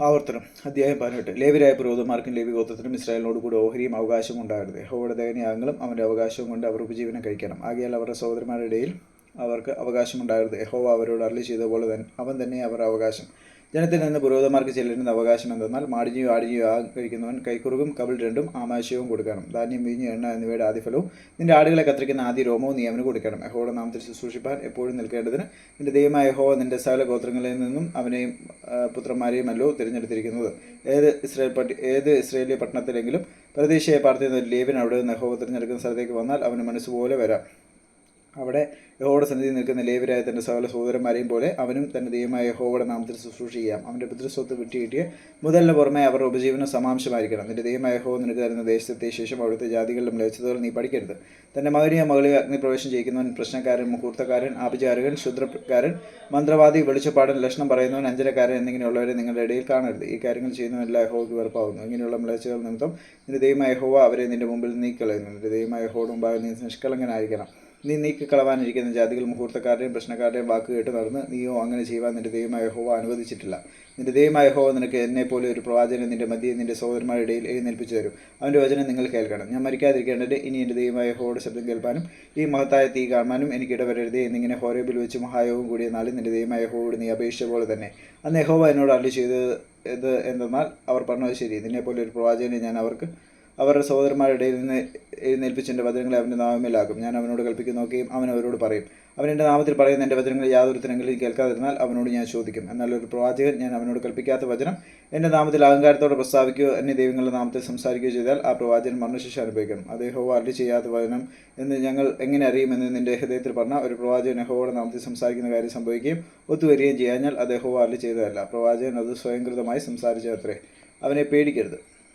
ആവർത്തനം. അധ്യായം പതിനെട്ട്. ലേവിരായ പുരോഹിതന്മാർക്കും ലേവി ഗോത്രത്തിനും ഇസ്രായേലിനോട് കൂടി ഓഹരിയും അവകാശവും ഉണ്ടാകരുത്. യഹോവയുടെ ദയനീയാങ്ങളും അവന്റെ അവകാശവും കൊണ്ട് അവർ ഉപജീവനം കഴിക്കണം. ആകിയാൽ അവരുടെ സഹോദരന്മാരുടെ ഇടയിൽ അവർക്ക് അവകാശമുണ്ടാകരുത് യഹോവ അവരോട് അരളി ചെയ്ത പോലെ തന്നെ അവൻ തന്നെ അവരുടെ അവകാശം ജനത്തിൽ നിന്ന് പുരോഹിതന്മാർക്ക് ചെല്ലുന്ന അവകാശം എന്തെന്നാൽ മാടിഞ്ഞിയോ ആടിഞ്ഞോ ആ കഴിക്കുന്നവൻ കൈക്കുറുകും കവിൾ രണ്ടും ആമാശയവും കൊടുക്കണം. ധാന്യം വീഞ്ഞ് എണ്ണ എന്നിവയുടെ ആദ്യഫലവും നിന്റെ ആടുകളെ കത്തിരിക്കുന്ന ആദ്യ രോമവും നീ അവന് കൊടുക്കണം. യഹോയുടെ നാമത്തിൽ ശുശ്രൂഷിപ്പാൻ എപ്പോഴും നിൽക്കേണ്ടതിന് നിന്റെ ദൈവമായ യഹോവ നിന്റെ സകല ഗോത്രങ്ങളിൽ നിന്നും അവനെയും പുത്രന്മാരെയുമല്ലോ തിരഞ്ഞെടുത്തിരിക്കുന്നത്. ഏത് ഇസ്രായേൽ പട്ടി ഏത് ഇസ്രേലിയ പട്ടണത്തിലെങ്കിലും പ്രതീക്ഷയെ പാർത്തിരുന്ന ലേവൻ അവിടെ നിന്ന് യഹോവ തിരഞ്ഞെടുക്കുന്ന സ്ഥലത്തേക്ക് വന്നാൽ അവന് മനസ്സുപോലെ വരാം. അവിടെ യഹോയുടെ സന്നിധി നിൽക്കുന്ന ലേവരായ തന്റെ സകല സഹോദരന്മാരെയും പോലെ അവനും തന്റെ ദൈവമായ യഹോയുടെ നാമത്തിൽ ശുശ്രൂഷ ചെയ്യാം. അവന്റെ പിതൃസ്വത്ത് വിട്ടുകിട്ടിയ മുതലിന് പുറമെ അവർ ഉപജീവനം സമാംശമായിരിക്കണം. നിന്റെ ദൈവമായ യഹോ നിനക്ക് തരുന്ന ദേശത്തെ ശേഷം അവിടുത്തെ ജാതികളിലും ലഭിച്ചതുകൾ നീ പഠിക്കരുത്. തന്റെ മകനെയോ മകളെയോ അഗ്നിപ്രവേശം ചെയ്യിക്കുന്നവൻ പ്രശ്നക്കാരൻ മുഹൂർത്തക്കാരൻ ആഭിചാരകൻ ശുദ്രക്കാരൻ മന്ത്രവാദി വെളിച്ചപ്പാടൻ ലക്ഷണം പറയുന്നവൻ അഞ്ചരക്കാരൻ എന്നിങ്ങനെയുള്ളവരെ നിങ്ങളുടെ ഇടയിൽ കാണരുത്. ഈ കാര്യങ്ങൾ ചെയ്യുന്നവരെല്ലാം യഹോയ്ക്ക് വെറുപ്പാകുന്നു. ഇങ്ങനെയുള്ള മ്ലേച്ഛകൾ നിമിത്തം നിന്റെ ദൈവമായ യഹോവ അവരെ നിന്റെ മുമ്പിൽ നീക്കളയുന്നു നിന്റെ ദൈവമായ യഹോയുടെ മുമ്പാകെ നീ നിഷ്കളങ്കനായിരിക്കണം. നീ നീക്കിക്കളവാനിരിക്കുന്ന ജാതികൾ മുഹൂർത്തക്കാരുടെയും പ്രശ്നക്കാരുടെയും വാക്ക് കേട്ട് നടന്ന് നീയോ അങ്ങനെ ചെയ്യുവാൻ നിന്റെ ദൈവമായ യഹോവ അനുവദിച്ചിട്ടില്ല. നിന്റെ ദൈവമായ യഹോവ നിനക്ക് എന്നെ പോലെ ഒരു പ്രവാചകനെ നിന്റെ മധ്യേ നിന്റെ സഹോദരന്മാരുടെ ഇടയിൽ എഴുന്നേൽപ്പിച്ചു തരും. അവന്റെ വചനം നിങ്ങൾ കേൾക്കണം. ഞാൻ മരിക്കാതിരിക്കേണ്ടത് ഇനി എന്റെ ദൈവമായ യഹോയുടെ ശബ്ദം കേൾപ്പാനും ഈ മഹത്തായ തീ കാണാനും എനിക്ക് ഇടവരരുതേ എന്നിങ്ങനെ ഹോരേബിൽ വെച്ച് മഹായോഗം കൂടിയ നാളിൽ നിന്റെ ദൈവമായ യഹോയോട് നീ അപേക്ഷിച്ച പോലെ തന്നെ. അന്ന് യഹോവ എന്നോട് അള്ളി ചെയ്തത് എന്തെന്നാൽ അവർ പറഞ്ഞത് ശരി. നിന്നെ പോലെ ഒരു പ്രവാചകനെ ഞാൻ അവർക്ക് അവരുടെ സഹോദരന്മാരുടെ ഇടയിൽ നിന്ന് എഴുന്നേൽപ്പിച്ച് എന്റെ വചനങ്ങളെ അവന്റെ നാമമേലാക്കും. ഞാൻ അവനോട് കൽപ്പിക്കും നോക്കുകയും അവൻ അവരോട് പറയും. അവൻ എന്റെ നാമത്തിൽ പറയുന്ന എന്റെ വചനങ്ങൾ യാതൊരു തരങ്ങളിൽ കേൾക്കാതിരുന്നാൽ അവനോട് ഞാൻ ചോദിക്കും. എന്നാൽ ഒരു പ്രവാചകൻ ഞാൻ അവനോട് കൽപ്പിക്കാത്ത വചനം എന്റെ നാമത്തിൽ അഹങ്കാരത്തോടെ പ്രസ്താവിക്കുകയോ അന്യ ദൈവങ്ങളുടെ നാമത്തിൽ സംസാരിക്കുകയോ ചെയ്താൽ ആ പ്രവാചകൻ മരണശിക്ഷ അനുഭവിക്കണം. അത് യഹോവ അരളി ചെയ്യാത്ത വചനം എന്ന് ഞങ്ങൾ എങ്ങനെ അറിയുമെന്ന് നിന്റെ ഹൃദയത്തിൽ പറഞ്ഞ ഒരു പ്രവാചകൻ എഹോയുടെ നാമത്തിൽ സംസാരിക്കുന്ന കാര്യം സംഭവിക്കുകയും ഒത്തുവരികയും ചെയ്യാഞ്ഞാൽ അത് അരളി ചെയ്തതല്ല. പ്രവാചകൻ അത് സ്വയംകൃതമായി സംസാരിച്ചത്രേ അവനെ പേടിക്കരുത്.